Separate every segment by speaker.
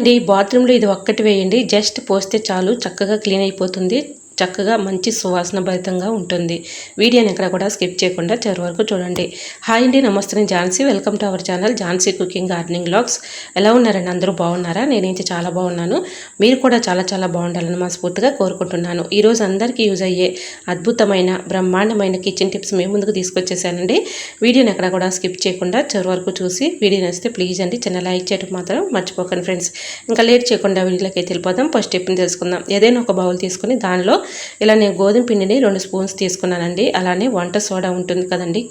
Speaker 1: అండి బాత్రూంలో ఇది ఒక్కటి వేయండి జస్ట్ పోస్తే చాలు చక్కగా క్లీన్ అయిపోతుంది. చక్కగా మంచి సువాసన భరితంగా ఉంటుంది. వీడియోని ఎక్కడ కూడా స్కిప్ చేయకుండా చివరి వరకు చూడండి. హాయ్ అండి నమస్తే. Jhansi. Welcome to our channel Jhansi cooking gardening blogs ఎలా ఉన్నారండి? అందరూ బాగున్నారా? నేనైతే చాలా బాగున్నాను. మీరు కూడా చాలా చాలా బాగుండాలని మనస్ఫూర్తిగా కోరుకుంటున్నాను. ఈరోజు అందరికీ యూజ్ అయ్యే అద్భుతమైన బ్రహ్మాండమైన కిచెన్ టిప్స్ మేము ముందుకు తీసుకొచ్చేసానండి. వీడియోని ఎక్కడ కూడా స్కిప్ చేయకుండా చివరి వరకు చూసి వీడియో నచ్చితే ప్లీజ్ అండి చిన్న లైక్ చేయడం మాత్రం మర్చిపోకండి ఫ్రెండ్స్. ఇంకా లేట్ చేయకుండా వీడియోలోకి వెళ్ళిపోదాం. ఫస్ట్ టిప్ని తెలుసుకుందాం. ఏదైనా ఒక బౌల్ తీసుకుని దానిలో ఇలా నేను గోధుమ పిండిని రెండు స్పూన్స్ తీసుకున్నానండి. అలానే వంట సోడా ఉంటుంది కదండి.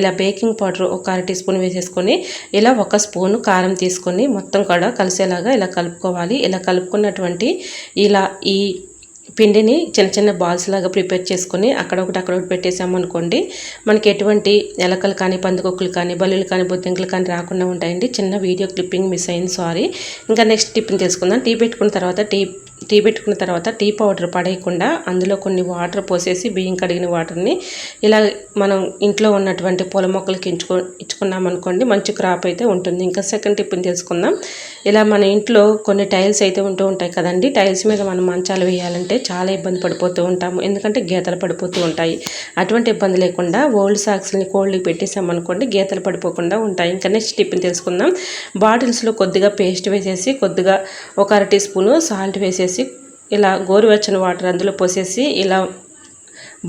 Speaker 1: ఇలా బేకింగ్ పౌడర్ ఒక అర టీ స్పూన్ వేసేసుకొని ఇలా ఒక స్పూను కారం తీసుకొని మొత్తం కూడా కలిసేలాగా ఇలా కలుపుకోవాలి. ఇలా కలుపుకున్నటువంటి ఇలా ఈ పిండిని చిన్న చిన్న బాల్స్ లాగా ప్రిపేర్ చేసుకొని అక్కడ ఒకటి అక్కడ ఒకటి పెట్టేసామనుకోండి మనకి ఎటువంటి ఎలకలు కానీ పందుకొక్కులు కానీ బల్లులు కానీ బొద్దింకలు కానీ రాకుండా ఉంటాయండి. చిన్న వీడియో క్లిప్పింగ్ మిస్ అయింది సారీ. ఇంకా నెక్స్ట్ టిఫిన్ తీసుకుందాం టీ పెట్టుకున్న తర్వాత టీ టీ పెట్టుకున్న తర్వాత టీ పౌడర్ పడేయకుండా అందులో కొన్ని వాటర్ పోసేసి బియ్యం కడిగిన వాటర్ని ఇలా మనం ఇంట్లో ఉన్నటువంటి పూల మొక్కలకి ఎంచుకో ఇచ్చుకున్నాం అనుకోండి మంచి క్రాప్ అయితే ఉంటుంది. ఇంకా సెకండ్ టిప్ని తెలుసుకుందాం. ఇలా మన ఇంట్లో కొన్ని టైల్స్ అయితే ఉంటూ ఉంటాయి కదండి. టైల్స్ మీద మనం మంచాలు వేయాలంటే చాలా ఇబ్బంది పడిపోతూ ఉంటాము. ఎందుకంటే గీతలు పడిపోతూ ఉంటాయి. అటువంటి ఇబ్బంది లేకుండా ఓల్డ్ సాక్స్ని కోల్డ్కి పెట్టేసామనుకోండి గీతలు పడిపోకుండా ఉంటాయి. ఇంకా నెక్స్ట్ టిప్ని తెలుసుకుందాం. బాటిల్స్లో కొద్దిగా పేస్ట్ వేసేసి కొద్దిగా ఒక అర టీ స్పూను సాల్ట్ వేసేసి ఇలా గోరువెచ్చని వాటర్ అందులో పోసేసి ఇలా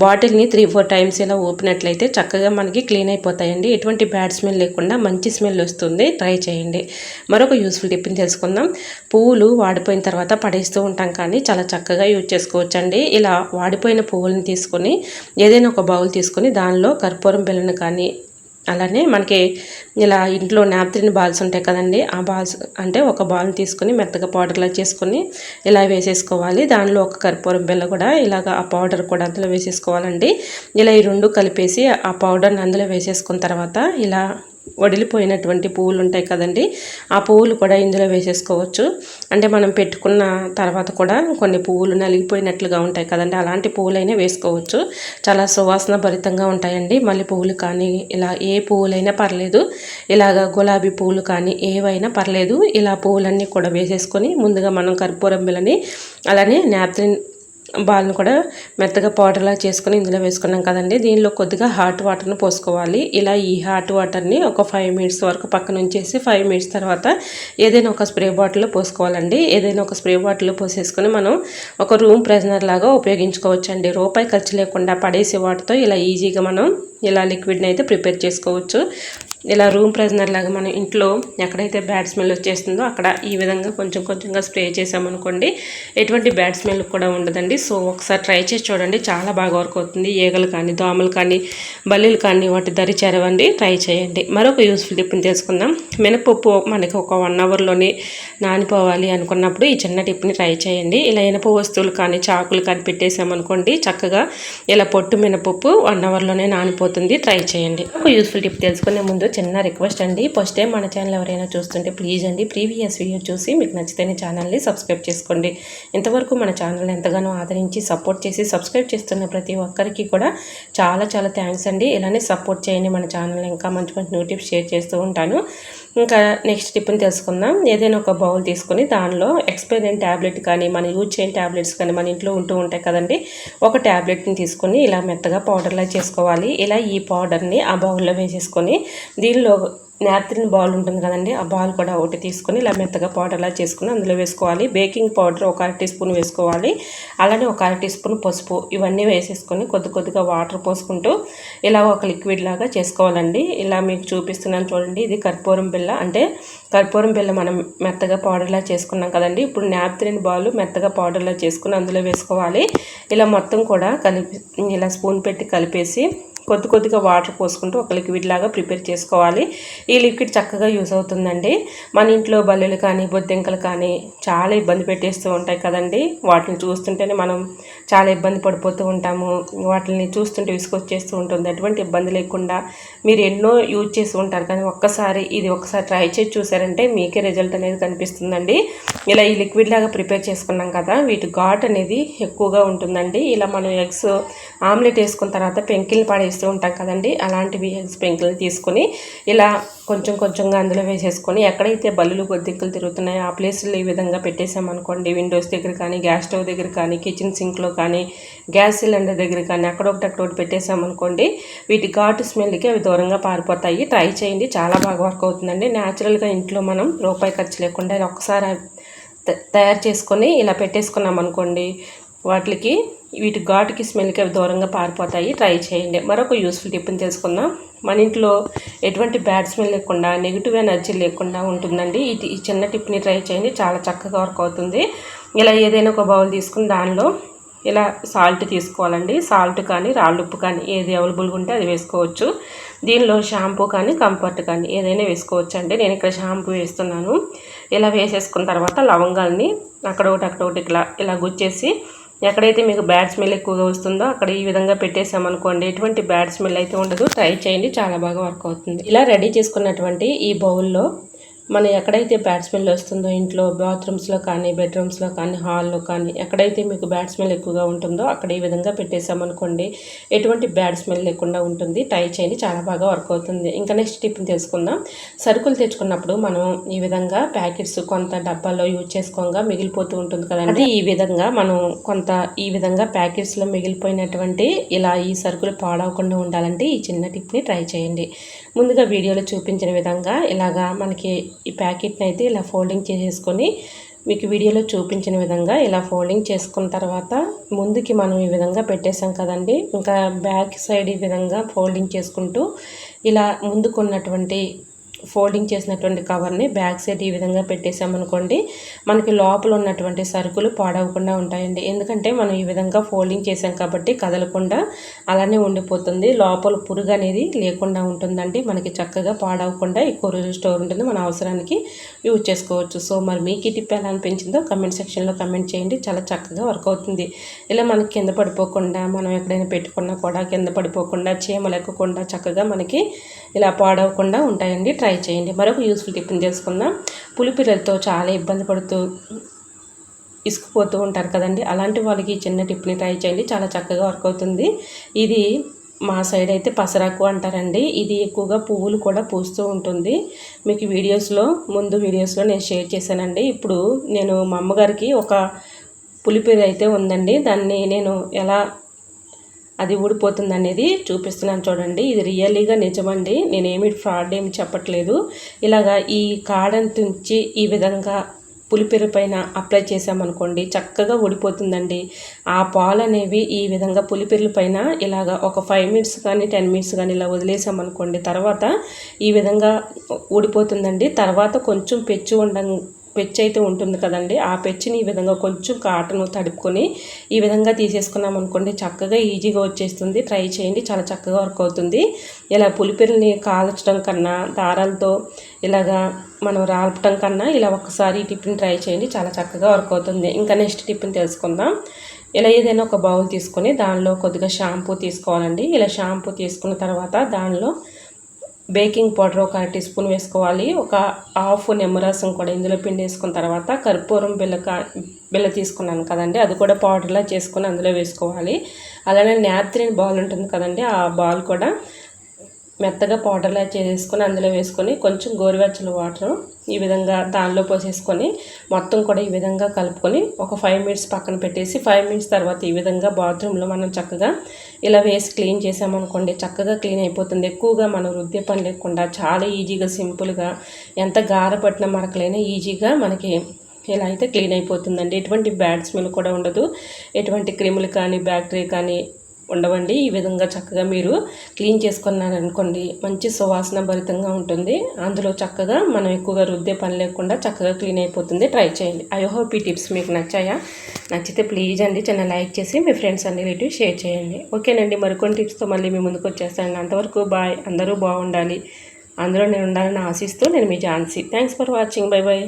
Speaker 1: బాటిల్ని త్రీ ఫోర్ టైమ్స్ ఇలా ఊపినట్లయితే చక్కగా మనకి క్లీన్ అయిపోతాయండి. ఎటువంటి బ్యాడ్ స్మెల్ లేకుండా మంచి స్మెల్ వస్తుంది. ట్రై చేయండి. మరొక యూస్ఫుల్ టిప్ని తెలుసుకుందాం. పువ్వులు వాడిపోయిన తర్వాత పడేస్తూ ఉంటాం కానీ చాలా చక్కగా యూజ్ చేసుకోవచ్చండి. ఇలా వాడిపోయిన పువ్వులను తీసుకొని ఏదైనా ఒక బౌల్ తీసుకొని దానిలో కర్పూరం బెల్లను కానీ అలానే మనకి ఇలా ఇంట్లో నాప్తిన్ బాల్స్ ఉంటాయి కదండి ఆ బాల్స్ అంటే ఒక బాల్ని తీసుకొని మెత్తగా పౌడర్లా చేసుకుని ఇలా వేసేసుకోవాలి. దానిలో ఒక కర్పూరం బిల్ల కూడా ఇలాగ ఆ పౌడర్ కూడా అందులో వేసేసుకోవాలండి. ఇలా ఈ రెండు కలిపేసి ఆ పౌడర్ని అందులో వేసేసుకున్న తర్వాత ఇలా వడిలిపోయినటువంటి పువ్వులు ఉంటాయి కదండి. ఆ పువ్వులు కూడా ఇందులో వేసేసుకోవచ్చు. అంటే మనం పెట్టుకున్న తర్వాత కూడా కొన్ని పువ్వులు నలిగిపోయినట్లుగా ఉంటాయి కదండి. అలాంటి పువ్వులైనా వేసుకోవచ్చు. చాలా సువాసన భరితంగా ఉంటాయండి. మళ్ళీ పువ్వులు కానీ ఇలా ఏ పువ్వులైనా పర్లేదు. ఇలాగ గులాబీ పువ్వులు కానీ ఏవైనా పర్లేదు. ఇలా పువ్వులన్నీ కూడా వేసేసుకొని ముందుగా మనం కర్పూరం బిల్లని అలానే నాప్తిన్ బాల్ని కూడా మెత్తగా పౌడర్లా చేసుకుని ఇందులో వేసుకున్నాం కదండి. దీనిలో కొద్దిగా హాట్ వాటర్ని పోసుకోవాలి. ఇలా ఈ హాట్ వాటర్ని ఒక ఫైవ్ మినిట్స్ వరకు పక్కన ఉంచేసి ఫైవ్ మినిట్స్ తర్వాత ఏదైనా ఒక స్ప్రే బాటిల్లో పోసుకోవాలండి. ఏదైనా ఒక స్ప్రే బాటిల్లో పోసేసుకొని మనం ఒక రూమ్ ప్రెజనర్ లాగా ఉపయోగించుకోవచ్చండి. రూపాయి ఖర్చు లేకుండా పడేసే వాటితో ఇలా ఈజీగా మనం ఇలా లిక్విడ్ని అయితే ప్రిపేర్ చేసుకోవచ్చు. ఇలా రూమ్ ప్రెజనర్ లాగా మనం ఇంట్లో ఎక్కడైతే బ్యాడ్ స్మెల్ వచ్చేస్తుందో అక్కడ ఈ విధంగా కొంచెం కొంచెంగా స్ప్రే చేసామనుకోండి ఎటువంటి బ్యాడ్ స్మెల్ కూడా ఉండదండి. సో ఒకసారి ట్రై చేసి చూడండి. చాలా బాగా వర్క్ అవుతుంది. ఈగలు కానీ దోమలు కానీ బల్లీలు కానీ వాటి దరి చేరవండి. ట్రై చేయండి. మరొక యూస్ఫుల్ టిప్ని తెలుసుకుందాం. మినపప్పు మనకి ఒక వన్ అవర్లోనే నానిపోవాలి అనుకున్నప్పుడు ఈ చిన్న టిప్ని ట్రై చేయండి. ఇలా ఇనప వస్తువులు కానీ చాకులు కానీ పెట్టేసామనుకోండి చక్కగా ఇలా పొట్టు మినపప్పు వన్ అవర్లోనే నానిపోతుంది. ట్రై చేయండి. ఒక యూస్ఫుల్ టిప్ తెలుసుకునే ముందు చిన్న రిక్వెస్ట్ అండి. ఫస్ట్ టైం మన ఛానల్ ఎవరైనా చూస్తుంటే ప్లీజ్ అండి ప్రీవియస్ వీడియో చూసి మీకు నచ్చితేనే ఛానల్ని సబ్స్క్రైబ్ చేసుకోండి. ఇంతవరకు మన ఛానల్ని ఎంతగానో ఆదరించి సపోర్ట్ చేసి సబ్స్క్రైబ్ చేస్తున్న ప్రతి ఒక్కరికి కూడా చాలా చాలా థ్యాంక్స్ అండి. ఇలానే సపోర్ట్ చేయండి మన ఛానల్ ఇంకా మంచి మంచి న్యూటిప్స్ షేర్ చేస్తూ ఉంటాను. ఇంకా నెక్స్ట్ టిప్ని తెలుసుకుందాం. ఏదైనా ఒక బౌల్ తీసుకొని దానిలో ఎక్స్పైర్ అయిన ట్యాబ్లెట్ కానీ మన యూజ్ చేయని ట్యాబ్లెట్స్ కానీ మన ఇంట్లో ఉంటూ ఉంటాయి కదండి. ఒక ట్యాబ్లెట్ని తీసుకొని ఇలా మెత్తగా పౌడర్లా చేసుకోవాలి. ఇలా ఈ పౌడర్ని ఆ బౌల్లో వేసేసుకొని దీనిలో నాప్థిన్ బాల్ ఉంటుంది కదండి ఆ బాల్ కూడా ఒకటి తీసుకొని ఇలా మెత్తగా పౌడర్లా చేసుకుని అందులో వేసుకోవాలి. బేకింగ్ పౌడర్ ఒక అర టీ స్పూన్ వేసుకోవాలి. అలానే ఒక అర టీ స్పూన్ పసుపు ఇవన్నీ వేసేసుకొని కొద్ది కొద్దిగా వాటర్ పోసుకుంటూ ఇలా ఒక లిక్విడ్ లాగా చేసుకోవాలండి. ఇలా మీకు చూపిస్తున్నాను చూడండి ఇది కర్పూరం బిల్ల. అంటే కర్పూరం బిల్ల మనం మెత్తగా పౌడర్లా చేసుకున్నాం కదండి ఇప్పుడు నాప్థిన్ బాల్ మెత్తగా పౌడర్లా చేసుకుని అందులో వేసుకోవాలి. ఇలా మొత్తం కూడా కలిపి ఇలా స్పూన్ పెట్టి కలిపేసి కొద్ది కొద్దిగా వాటర్ పోసుకుంటూ ఒక లిక్విడ్ లాగా ప్రిపేర్ చేసుకోవాలి. ఈ లిక్విడ్ చక్కగా యూస్ అవుతుందండి. మన ఇంట్లో బల్లెలు కానీ బొద్దింకలు కానీ చాలా ఇబ్బంది పెట్టేస్తూ ఉంటాయి కదండి. వాటిని చూస్తుంటేనే మనం చాలా ఇబ్బంది పడిపోతూ ఉంటాము. వాటిని చూస్తుంటే విసుకొచ్చేస్తూ ఉంటుంది. అటువంటి ఇబ్బంది లేకుండా మీరు ఎన్నో యూజ్ చేస్తూ ఉంటారు. కానీ ఒక్కసారి ఇది ఒకసారి ట్రై చేసి చూసారంటే మీకే రిజల్ట్ అనేది కనిపిస్తుందండి. ఇలా ఈ లిక్విడ్ లాగా ప్రిపేర్ చేసుకున్నాం కదా వీటి ఘాట్ అనేది ఎక్కువగా ఉంటుందండి. ఇలా మనం ఎగ్స్ ఆమ్లెట్ వేసుకున్న తర్వాత పెంకిల్ని పడేసి చేస్తూ ఉంటాం కదండి. అలాంటివి స్ప్రింకిల్ తీసుకొని ఇలా కొంచెం కొంచెంగా అందులో వేసేసుకొని ఎక్కడైతే బల్లులు కొద్దిక్కులు తిరుగుతున్నాయో ఆ ప్లేస్లో ఈ విధంగా పెట్టేసామనుకోండి విండోస్ దగ్గర కానీ గ్యాస్ స్టవ్ దగ్గర కానీ కిచెన్ సింక్లో కానీ గ్యాస్ సిలిండర్ దగ్గర కానీ అక్కడొకటి అక్కడొకటి పెట్టేసామనుకోండి వీటి ఘాటు స్మెల్కి అవి దూరంగా పారిపోతాయి. ట్రై చేయండి. చాలా బాగా వర్క్ అవుతుందండి. న్యాచురల్గా ఇంట్లో మనం రూపాయి ఖర్చు లేకుండా ఒక్కసారి తయారు చేసుకొని ఇలా పెట్టేసుకున్నాం అనుకోండి వాటికి వీటి ఘాటుకి స్మెల్కి అవి దూరంగా పారిపోతాయి. ట్రై చేయండి. మరొక యూస్ఫుల్ టిప్ని తెలుసుకుందాం. మన ఇంట్లో ఎటువంటి బ్యాడ్ స్మెల్ లేకుండా నెగిటివ్ ఎనర్జీ లేకుండా ఉంటుందండి. ఇది ఈ చిన్న టిప్ని ట్రై చేయండి. చాలా చక్కగా వర్క్ అవుతుంది. ఇలా ఏదైనా ఒక బౌల్ తీసుకుని దానిలో ఇలా సాల్ట్ తీసుకోవాలండి. సాల్ట్ కానీ రాళ్ళుప్పు కానీ ఏది అవైలబుల్గా ఉంటే అది వేసుకోవచ్చు. దీనిలో షాంపూ కానీ కంఫర్ట్ కానీ ఏదైనా వేసుకోవచ్చు అండి నేను ఇక్కడ షాంపూ వేస్తున్నాను. ఇలా వేసేసుకున్న తర్వాత లవంగాల్ని అక్కడ ఒకటి అక్కడ ఒకటి ఇట్లా ఇలా గుచ్చేసి ఎక్కడైతే మీకు బ్యాడ్ స్మెల్ ఎక్కువగా వస్తుందో అక్కడ ఈ విధంగా పెట్టేసామనుకోండి ఎటువంటి బ్యాడ్ స్మెల్ అయితే ఉండదు. ట్రై చేయండి చాలా బాగా వర్క్ అవుతుంది. ఇలా రెడీ చేసుకున్నటువంటి ఈ బౌల్లో మనం ఎక్కడైతే బ్యాడ్ స్మెల్ వస్తుందో ఇంట్లో బాత్రూమ్స్లో కానీ బెడ్రూమ్స్లో కానీ హాల్లో కానీ ఎక్కడైతే మీకు బ్యాడ్ స్మెల్ ఎక్కువగా ఉంటుందో అక్కడ ఈ విధంగా పెట్టేసామనుకోండి ఎటువంటి బ్యాడ్ స్మెల్ లేకుండా ఉంటుంది. ట్రై చేయండి చాలా బాగా వర్క్ అవుతుంది. ఇంకా నెక్స్ట్ టిప్ని తెలుసుకుందాం. సరుకులు తెచ్చుకున్నప్పుడు మనం ఈ విధంగా ప్యాకెట్స్ కొంత డబ్బాల్లో యూజ్ చేసుకోగా మిగిలిపోతూ ఉంటుంది కదండి. అది. ఈ విధంగా మనం కొంత ఈ విధంగా ప్యాకెట్స్లో మిగిలిపోయినటువంటి ఇలా ఈ సరుకులు పాడవకుండా ఉండాలంటే ఈ చిన్న టిప్ని ట్రై చేయండి. ముందుగా వీడియోలో చూపించిన విధంగా ఇలాగా మనకి ఈ ప్యాకెట్ని అయితే ఇలా ఫోల్డింగ్ చేసేసుకొని మీకు వీడియోలో చూపించిన విధంగా ఇలా ఫోల్డింగ్ చేసుకున్న తర్వాత ముందుకి మనం ఈ విధంగా పెట్టేసాం కదండి. ఇంకా బ్యాక్ సైడ్ ఈ విధంగా ఫోల్డింగ్ చేసుకుంటూ ఇలా ముందుకున్నటువంటి ఫోల్డింగ్ చేసినటువంటి కవర్ని బ్యాక్ సైడ్ ఈ విధంగా పెట్టేసామనుకోండి మనకి లోపల ఉన్నటువంటి సరుకులు పాడవకుండా ఉంటాయండి. ఎందుకంటే మనం ఈ విధంగా ఫోల్డింగ్ చేసాం కాబట్టి కదలకుండా అలానే ఉండిపోతుంది. లోపల పురుగు అనేది లేకుండా ఉంటుందండి. మనకి చక్కగా పాడవకుండా ఎక్కువ రోజులు స్టోర్ ఉంటుంది. మన అవసరానికి యూజ్ చేసుకోవచ్చు. సో మరి మీకు ఈ టిప్ ఎలా అనిపించిందో కమెంట్ సెక్షన్లో కమెంట్ చేయండి. చాలా చక్కగా వర్క్ అవుతుంది. ఇలా మనకి కింద పడిపోకుండా మనం ఎక్కడైనా పెట్టుకున్నా కూడా కింద పడిపోకుండా చీమలు చక్కగా మనకి ఇలా పాడవకుండా ఉంటాయండి. ట్రై చేయండి. మరొక యూస్ఫుల్ టిప్ని తెలుసుకుందాం. పులిపిల్లలతో చాలా ఇబ్బంది పడుతూ ఇసుకుపోతూ ఉంటారు కదండి. అలాంటి వాళ్ళకి చిన్న టిప్ని ట్రై చేయండి. చాలా చక్కగా వర్క్ అవుతుంది. ఇది మా సైడ్ అయితే పసరాకు అంటారండి. ఇది ఎక్కువగా పువ్వులు కూడా పూస్తూ ఉంటుంది. మీకు వీడియోస్లో ముందు వీడియోస్లో నేను షేర్ చేశానండి. ఇప్పుడు నేను మా అమ్మగారికి ఒక పులిపిరి అయితే ఉందండి. దాన్ని నేను ఎలా అది ఊడిపోతుంది అనేది చూపిస్తున్నాను చూడండి. ఇది రియల్లీగా నిజమండి. నేనేమి ఫ్రాడ్ ఏమి చెప్పట్లేదు. ఇలాగా ఈ కాడని తుంచి ఈ విధంగా పులిపెర పైన అప్లై చేసామనుకోండి చక్కగా ఊడిపోతుందండి. ఆ పాలు అనేవి ఈ విధంగా పులిపెరుల పైన ఇలాగ ఒక ఫైవ్ మినిట్స్ కానీ టెన్ మినిట్స్ కానీ ఇలా వదిలేసామనుకోండి తర్వాత ఈ విధంగా ఊడిపోతుందండి. తర్వాత కొంచెం పెచ్చు ఉండ పెచ్చు అయితే ఉంటుంది కదండి. ఆ పెచ్చిని ఈ విధంగా కొంచెం కాటను తడుపుకొని ఈ విధంగా తీసేసుకున్నాం అనుకోండి చక్కగా ఈజీగా వచ్చేస్తుంది. ట్రై చేయండి. చాలా చక్కగా వర్క్ అవుతుంది. ఇలా పులిపిరిని కాల్చడం కన్నా దారాలతో ఇలాగా మనం రాల్పటం కన్నా ఇలా ఒకసారి టిఫిన్ ట్రై చేయండి. చాలా చక్కగా వర్క్ అవుతుంది. ఇంకా నెక్స్ట్ టిఫిన్ తెలుసుకుందాం. ఇలా ఏదైనా ఒక బౌల్ తీసుకొని దానిలో కొద్దిగా షాంపూ తీసుకోవాలండి. ఇలా షాంపూ తీసుకున్న తర్వాత దానిలో బేకింగ్ పౌడర్ ఒక టీ స్పూన్ వేసుకోవాలి. ఒక హాఫ్ నిమ్మరసం కూడా ఇందులో పిండి వేసుకున్న తర్వాత కర్పూరం బిల్ల బిల్ల తీసుకున్నాను కదండి. అది కూడా పౌడర్లా చేసుకొని అందులో వేసుకోవాలి. అలానే నేత్రిన్ బాల్ ఉంటుంది కదండి ఆ బాల్ కూడా మెత్తగా పౌడర్లా చేసుకొని అందులో వేసుకొని కొంచెం గోరువెచ్చల వాటర్ ఈ విధంగా దానిలో పోసేసుకొని మొత్తం కూడా ఈ విధంగా కలుపుకొని ఒక ఫైవ్ మినిట్స్ పక్కన పెట్టేసి ఫైవ్ మినిట్స్ తర్వాత ఈ విధంగా బాత్రూంలో మనం చక్కగా ఇలా వేసి క్లీన్ చేసామనుకోండి చక్కగా క్లీన్ అయిపోతుంది. ఎక్కువగా మనం వృద్ధి పని లేకుండా చాలా ఈజీగా సింపుల్గా ఎంత గారపట్టిన మరకలైనా ఈజీగా మనకి ఇలా అయితే క్లీన్ అయిపోతుందండి. ఎటువంటి బ్యాడ్ స్మెల్ కూడా ఉండదు. ఎటువంటి క్రిములు కానీ బ్యాక్టీరియా కానీ ఉండవండి. ఈ విధంగా చక్కగా మీరు క్లీన్ చేసుకున్నారనుకోండి మంచి సువాసన భరితంగా ఉంటుంది. అందులో చక్కగా మనం ఎక్కువగా రుద్దే పని లేకుండా చక్కగా క్లీన్ అయిపోతుంది. ట్రై చేయండి. ఐ హోప్ ఈ టిప్స్ మీకు నచ్చాయా? నచ్చితే ప్లీజ్ అండి చిన్న లైక్ చేసి మీ ఫ్రెండ్స్ అండ్ రిలేటివ్ షేర్ చేయండి. ఓకేనండి మరికొన్ని టిప్స్తో మళ్ళీ మీ ముందుకు వచ్చేస్తాను. అంతవరకు బాయ్. అందరూ బాగుండాలి. అందులో నేను ఉండాలని ఆశిస్తూ నేను మీ Jhansi. Thanks for watching. Bye bye.